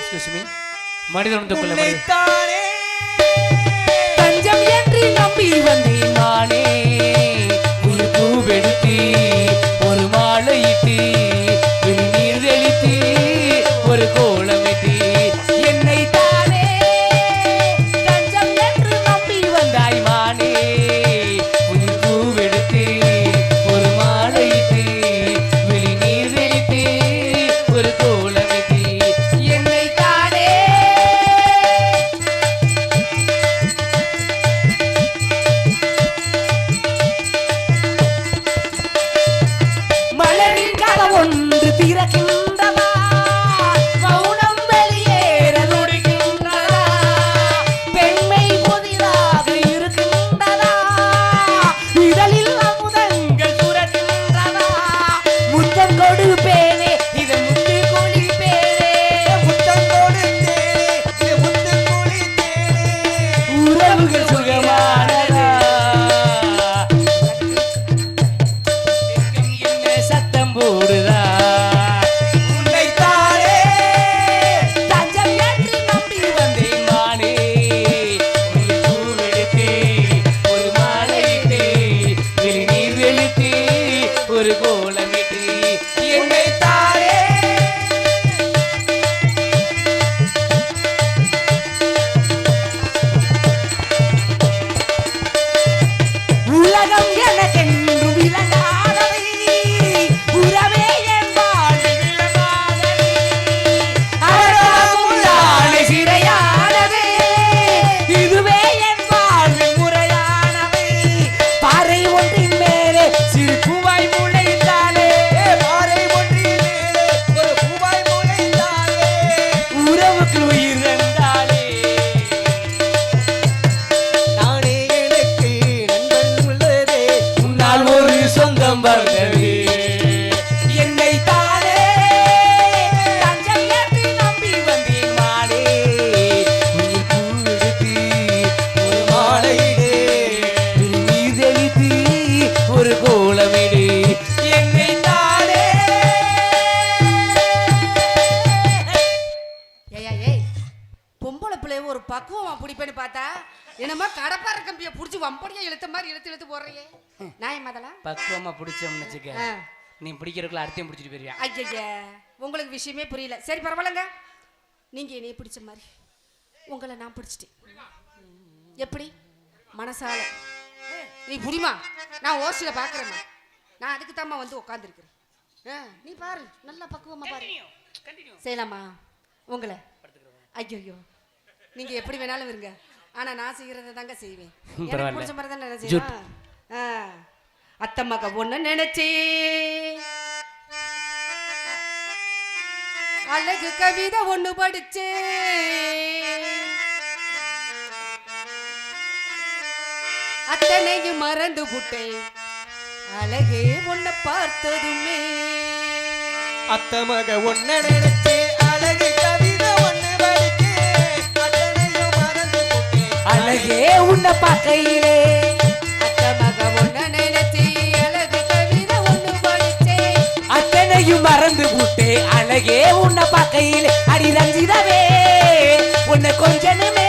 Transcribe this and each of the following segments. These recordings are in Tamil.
எஸ்கூஸ் மீ மனிதன் தஞ்சம் என்று நம்பி வந்தேன் நானே. பிறக்கும் சொல்றியா ஐயா உங்களுக்கு விஷயமே புரியல. சரி பரவாயில்லங்க. நீங்கள் என்னைய பிடிச்ச மாதிரி. உங்களை நான் பிடிச்சிட்டேன். எப்படி? மனசால. நீ புரியுமா? நான் ஓசியில் பார்க்குறேம்மா நான் அதுக்கு தாம்மா வந்து உட்காந்துருக்குறேன் ஆ நீ பாரு. நல்லா பக்குவமாக பாரு. செய்யலாமா? உங்களை. ஐயோ நீங்கள் எப்படி வேணாலும் இருங்க. ஆனால் நான் செய்கிறத தாங்க செய்வேன். எனக்கு பிடிச்ச மாதிரி தான் நான் செய்வேன். ஆ. அத்தம்மாக்க ஒன்று நினச்சேன் அழகு கவிதை ஒண்ணு படிச்சு அத்தனையும் மறந்து புட்டேன் அழகே ஒன்ன பார்த்ததுமே. அத்தமக ஒன்ன நினைச்சு அழகு கவிதை ஒண்ணு படிச்சு அத்தனையும் மறந்து புட்டேன் அழகே உன்னை பார்க்கையிலே. மறந்து விட்டேன். அழகே உன்னை பார்க்கையில் அடி ரஞ்சிதவே உன்னை கொஞ்சமே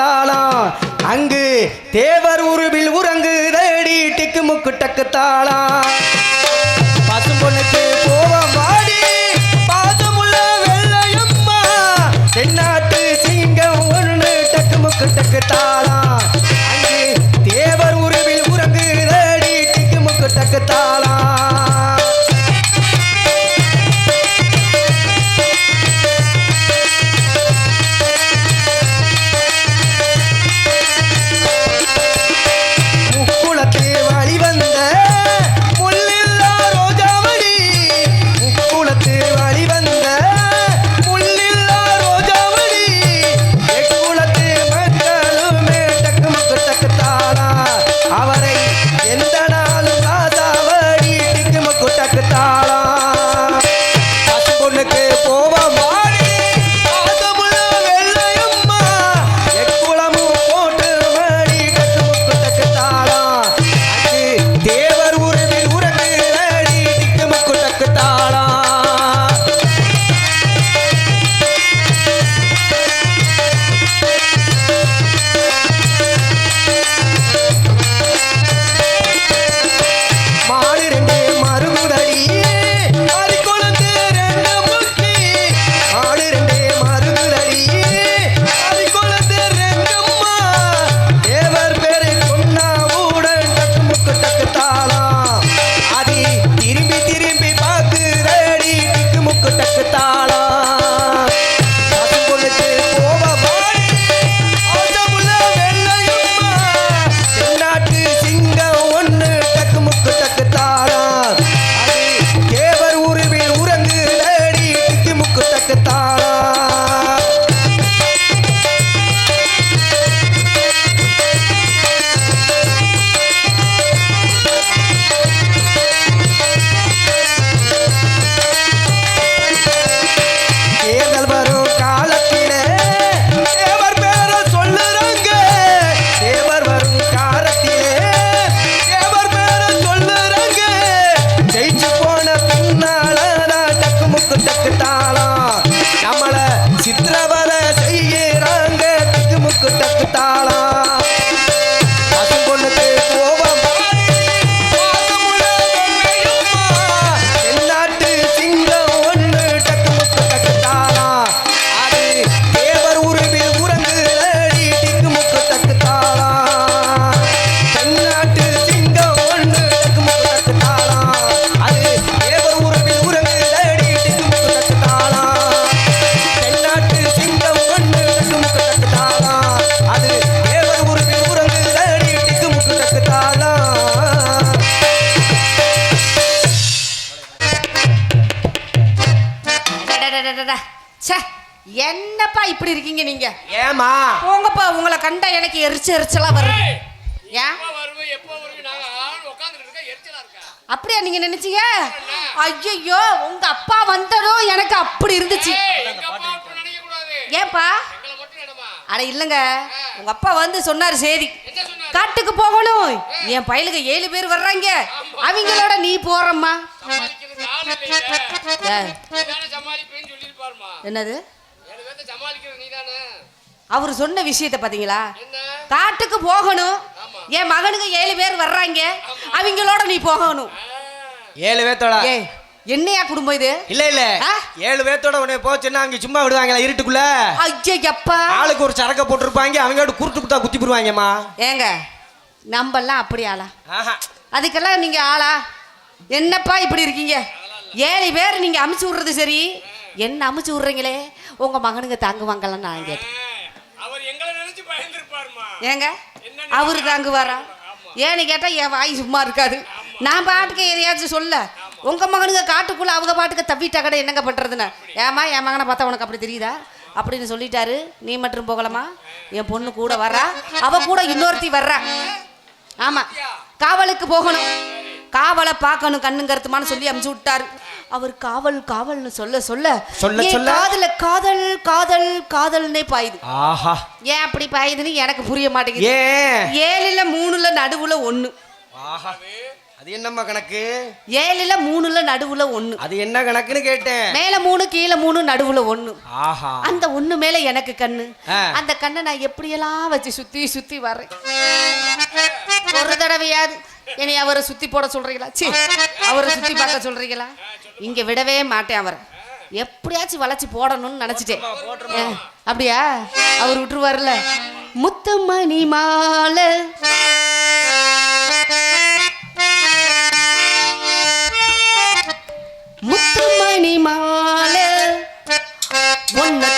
தாளாம். அங்கு தேவர் உருவில் உறங்கு தேடி டிக்கு முக்கு டக்கு தாளம். பசும்பொண்ணுக்கு போவம் வாடி பாசமுள்ள வெள்ளையம்மா. தென்னாட்டு சிங்கம் ஒண்ணு டக்கு முக்கு டக்கு தாளம். ச்சே என்னப்பா இப்படி இருக்கீங்க நீங்க? ஏமா போங்கப்பா உங்களை கண்டா எனக்கு எரிச்ச எரிச்சலா வருது ஏன்? அப்படியா நீங்க நினைச்சீங்க? ஐயோ உங்க அப்பா வந்ததும் எனக்கு அப்படி இருந்துச்சு. நினைமா? அட இல்லைங்க உங்க அப்பா வந்து சொன்னாரு சரி என்ன சொன்னாரு? காட்டுக்கு போகணும். என் பயலுக்கு ஏழு பேர் வர்றாங்க. அவங்களோட நீ போறம்மா. என்னது? அவர் சொன்ன விஷயத்தை பாத்தீங்களா? என்ன? காட்டுக்கு போகணும். என் மகனுக்கு ஏழு பேர் வர்றாங்க. அவங்களோட நீ போகணும். ஏழு பேத்தோட ஏ என்னையா குடும்பம் இது? இல்ல இல்ல. ஆ? ஏழு பேத்தோட உன்னை போச்சுன்னா அங்க சும்மா விடுவாங்களா இருட்டுக்குள்ள? ஐயப்பா ஆளுக்கு ஒரு சரக்க போட்டிருப்பாங்க அவங்க குருட்டு குத்தா குத்தி போடுவாங்கம்மா. ஏங்க நம்பெல்லாம் அப்படி ஆளா? ஆஹா. அதுக்கெல்லாம் நீங்க ஆளா? என்னப்பா இப்படி இருக்கீங்க? ஏழு பேர் நீங்க அமுச்சு விடுறது சரி. என்ன அமுச்சு விடுறீங்களே? உங்க மகனுங்க தாங்குவாங்கலாம் நான் கேட்டேன். ஏங்க? அவரு தாங்குவாரா? ஏன்னு கேட்டா என் வாய் சும்மா இருக்காது. நான் பாட்டுக்கு எதையாச்சும் சொல்ல. உங்க மகனுங்க காட்டுக்குள்ள அவங்க பாட்டுக்கு தப்பிட்டா கடை என்னங்க பண்றதுன்னு. ஏமா என் மகனை பார்த்தா உனக்கு அப்படி தெரியுதா? அப்படின்னு சொல்லிட்டாரு. நீ மட்டும் போகலாமா? என் பொண்ணு கூட வர்றா. அவ கூட இன்னொருத்தி வர்றா. ஆமா. காவலுக்கு போகணும். காவலை பார்க்கணும் கண்ணும் கருத்துமான்னு சொல்லி அமுச்சு விட்டாரு. அவர் காவல் காவல்னு சொல்ல சொல்ல. சொல்ல சொல்ல? காதுல காதல் காதல் காதல்னே பாயுது. ஆஹா. ஏன் அப்படி பாயுதுன்னு எனக்கு புரிய மாட்டேங்குது. ஏன்? ஏழுல மூணுல நடுவுல ஒண்ணு. ஆஹா. அது என்னம்மா கணக்கு? ஏழுல மூணுல நடுவுல ஒண்ணு. அது என்ன கணக்குன்னு கேட்டேன். மேல மூணு கீழே மூணு நடுவுல ஒண்ணு. ஆஹா. அந்த ஒண்ணு மேல எனக்கு கண்ணு. அந்த கண்ணை நான் எப்படியெல்லாம் வச்சு சுத்தி சுத்தி வர்றேன்? ஒரு தடவையாவது என்னை அவரை சுத்தி போட சொல்றீங்களா? சி அவரை சுத்தி பார்க்க சொல்றீங்களா? இங்க விடவே மாட்டேன் அவரை. எப்படியாச்சும் வளைச்சு போடணும்னு நினைச்சிட்டேன். அப்படியா? அவர் விட்டுருவாருல. முத்தமணி மாலை. முத்துமணி மாலை. உன்னை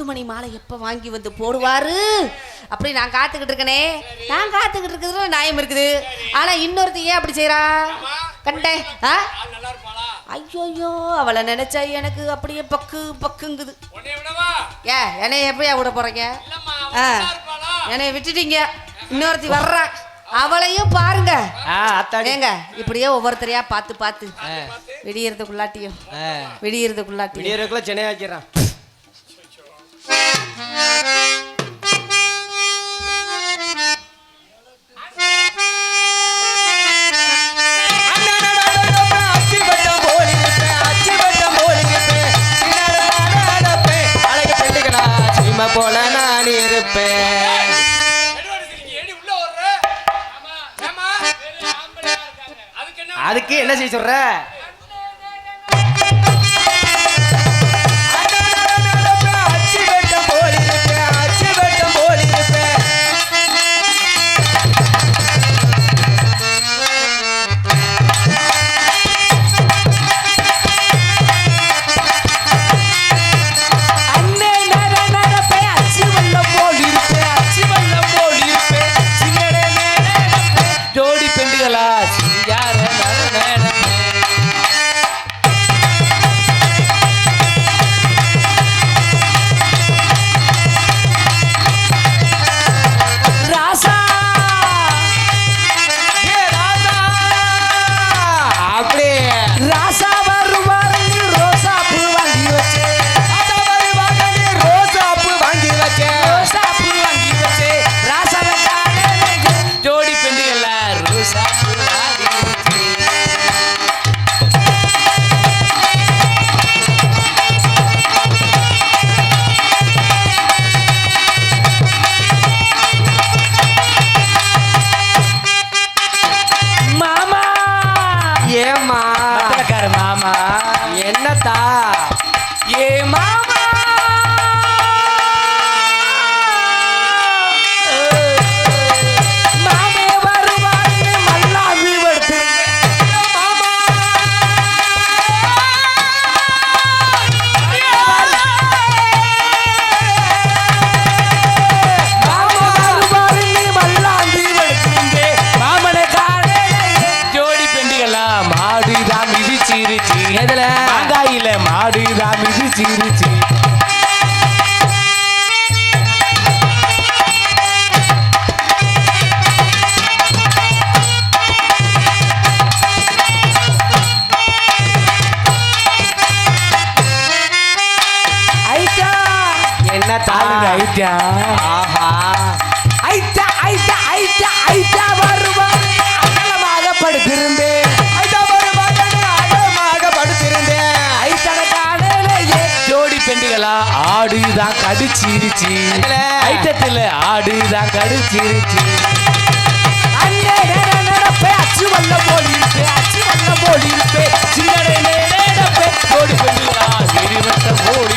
முத்துமணி மாலை எப்ப வாங்கி வந்து போடுவாரு? அப்படி நான் காத்துக்கிட்டு இருக்கனே. நான் காத்துக்கிட்டு இருக்கிறதுல நியாயம் இருக்குது. ஆனா இன்னொருத்தி ஏன் அப்படி செய்றா? கண்டே ஆ? ஐயோயோ அவளை நினைச்சா எனக்கு அப்படியே பக்கு பக்குங்குது. உன்னை விடவா? ஏ என்னைய எப்படியா விட போறீங்க? ஆ. என்னைய விட்டுட்டீங்க. இன்னொருத்தி வர்றா. அவளையும் பாருங்க. ஏங்க இப்படியே ஒவ்வொருத்தரையா பார்த்து பார்த்து. விடியறதுக்குள்ளாட்டியும். விடியறதுக்குள்ளாட்டியும். விடியறதுக்குள்ள சென்னை ஆக்கிடுறான். Música Thank you. கடிச்சிருச்சு அதுல. ஐட்டத்துல ஆடுதான் கடிச்சிருச்சு அண்ணே நட நடப்பே அச்சு வல்ல போல் இருப்பே அச்சு வல்ல போல் இருப்பே போல்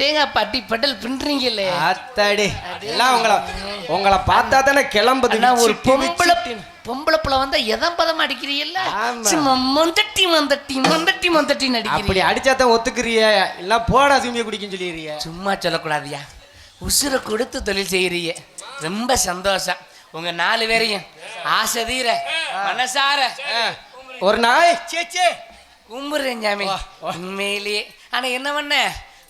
அடேங்க பாட்டி பெடல் பின்றீங்களே அத்தாடி. எல்லாம் உங்களை உங்களை பார்த்தா தானே கிளம்புது. ஒரு பொம்பளை. பொம்பளை புள்ள வந்தா எதம் பதம் அடிக்கிறீல்ல? மொந்தட்டி மொந்தட்டி மொந்தட்டி மொந்தட்டின்னு அப்படி அடிக்கிறீங்க அடிச்சா தான் ஒத்துக்குறிய. இல்ல போடா சிம்பிய குடிக்கும் சொல்லிடுறிய. சும்மா சொல்லக்கூடாதியா. உசுரை கொடுத்து தொழில் செய்யறீங்க ரொம்ப சந்தோஷம். உங்க நாலு பேரையும் ஆசை தீர மனசார. ஒரு நாய். சேச்சே கும்புறேன் சாமி. உண்மையிலேயே. ஆனா என்ன பண்ண?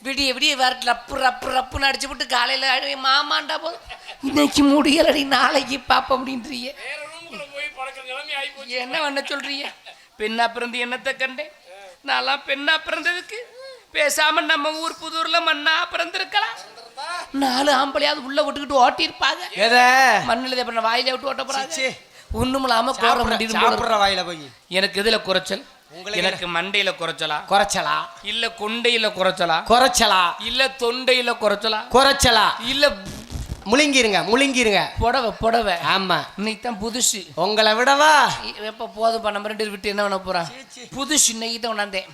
விடிய விடிய வேற ரப்பு ரப்பு ரப்புன்னு அடிச்சு விட்டு காலையில மாமாண்டா போதும் இன்னைக்கு முடியலடி நாளைக்கு ஆகி போச்சு. என்ன பண்ண சொல்றீங்க? பெண்ணா பிறந்து என்னத்தை கண்டேன்? நான்லாம் பெண்ணா பிறந்ததுக்கு பேசாம நம்ம ஊர் புதூர்ல மண்ணா பிறந்திருக்கலாம். நாலு ஆம்பளையாவது உள்ள விட்டுக்கிட்டு ஓட்டி இருப்பாங்க எத? மண்ணில் பண்ண வாயில விட்டு ஓட்ட போறாங்க. சீ. ஒண்ணும் இல்லாம கோர சாப்பிடுற வாயில போய். எனக்கு இதுல குறைச்சல்? எனக்கு மண்டையில குறைச்சலா? குறைச்சலா? இல்ல கொண்டையில குறைச்சலா? குறைச்சலா? இல்ல தொண்டையில குறைச்சலா? குறைச்சலா? இல்ல முழுங்கிருங்க முழுங்கிருங்க. புடவை புடவை. ஆமா. இன்னைக்கு தான் புதுசு. உங்களை விடவா? எப்ப போதும் ரெண்டு பேரும் விட்டு என்ன பண்ண போறான் புதுசு இன்னைக்கு தான் உணர்ந்தேன்.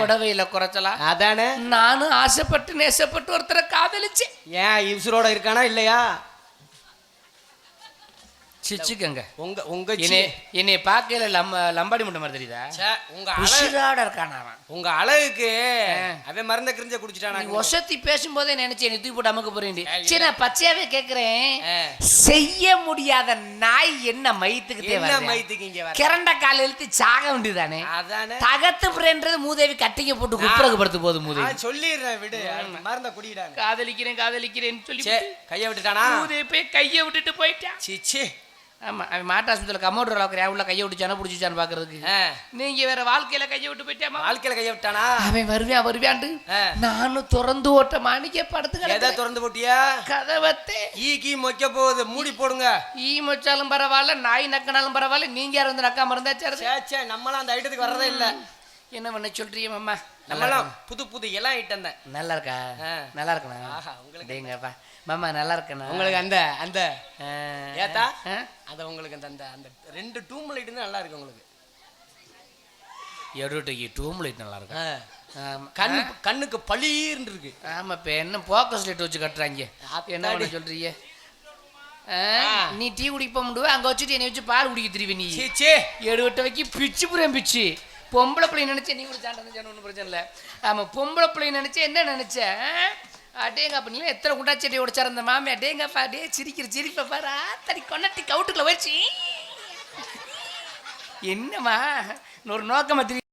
புடவையில குறைச்சலா? அதானே? நானும் ஆசைப்பட்டு நேசப்பட்டு ஒருத்தரை காதலிச்சேன். ஏன் உசுரோட இருக்கானா இல்லையா? சிச்சுக்கங்க உங்க உங்க என்னை என்னை பார்க்கல லம்ப லம்பாடி முட்டை மாதிரி தெரியுதா? உங்க அழகு உசிராட இருக்கானா உங்க அழகுக்கு அவன் மருந்த கிரிஞ்ச குடிச்சிட்டானா ஒசத்தி பேசும்போதே நினைச்சேன் நீ தூக்கி போட்டு அமுக்க போறேன் சரி நான் பச்சையாவே கேக்குறேன். ஆ. செய்ய முடியாத நாய் என்ன மயித்துக்கு என்ன தேவை இங்க வர? கிரண்ட கால இழுத்து சாக வேண்டியதானே அதானே. தகத்து பிரேன்றது மூதேவி கட்டிங்க போட்டு குப்புறகு படுத்து போகுது மூதேவி. சொல்லிடுறேன் விடு. மருந்த குடிடாங்க. காதலிக்கிறேன் காதலிக்கிறேன்னு சொல்லி கைய விட்டுட்டானா? மூதேவி போய் கையை விட்டுட்டு போயிட்டான் சிச்சி ஆமா அவன் மாட்டு ஆஸ்பத்திரியில் கமௌண்டர் அளவுக்கு உள்ள கையை விட்டுச்சானா பிடிச்சிச்சான்னு பாக்குறதுக்கு. நீங்க வேற வாழ்க்கையில கையை விட்டு போயிட்டாமா வாழ்க்கையில கைய விட்டானா? அவன் வருவான் வருவான்ட்டு. நானும் திறந்து ஓட்ட மாணிக்க படுத்து எதை. திறந்து போட்டியா? கதவத்தே. ஈ கீ மொக்க போகுது மூடி போடுங்க. ஈ மொச்சாலும் பரவாயில்ல நாய் நக்கினாலும் பரவாயில்ல நீங்க யாரும் வந்து நக்காம இருந்தா சரி. நம்மளாம் அந்த ஐட்டத்துக்கு வர்றதே இல்ல. என்ன பண்ண சொல்றீங்க மாமா? நம்மளாம் புது புது எல்லாம் ஐட்டம் தான். நல்லா இருக்கா. நல்லா இருக்கணா ஆஹா, உங்களுக்கு டேங்கப்பா மாமா நல்லா இருக்கண்ணா உங்களுக்கு அந்த அந்த. ஏத்தா? அத உங்களுக்கு அந்த அந்த ரெண்டு டூம் லைட் தான் நல்லா இருக்கு உங்களுக்கு எடுட்டுக்கு டூம் லைட் நல்லா இருக்கும் ஆமா. கண் கண்ணுக்கு பளீர்னு இருக்கு. ஆமா இப்ப என்ன போக்கஸ் லைட் வச்சு கட்டுறாங்க. என்ன பண்ண சொல்றீங்க? நீ டீ குடிக்க முடியும் அங்க வச்சுட்டு என்னை வச்சு பால் குடிக்க திருவி நீ. எடுவட்ட வைக்கி பிச்சு புரியும் பிச்சு. பொம்பளை பிள்ளை நினைச்சேன் நீ கூட சாண்டா ஒன்றும் பிரச்சனை இல்லை. ஆமா பொம்பளை பிள்ளை நினைச்சேன் என்ன நினைச்ச? அடேங்க அப்படின்னு எத்தனை குண்டா செடி உடைச்சார் அந்த மாமி? அடேங்கப்பா அடே சிரிக்கிற சிரிப்பை பாரு. ஆத்தடி கொண்டாட்டி கவுட்டுக்குள்ள வச்சு என்னம்மா? ஒரு நோக்கமா திரி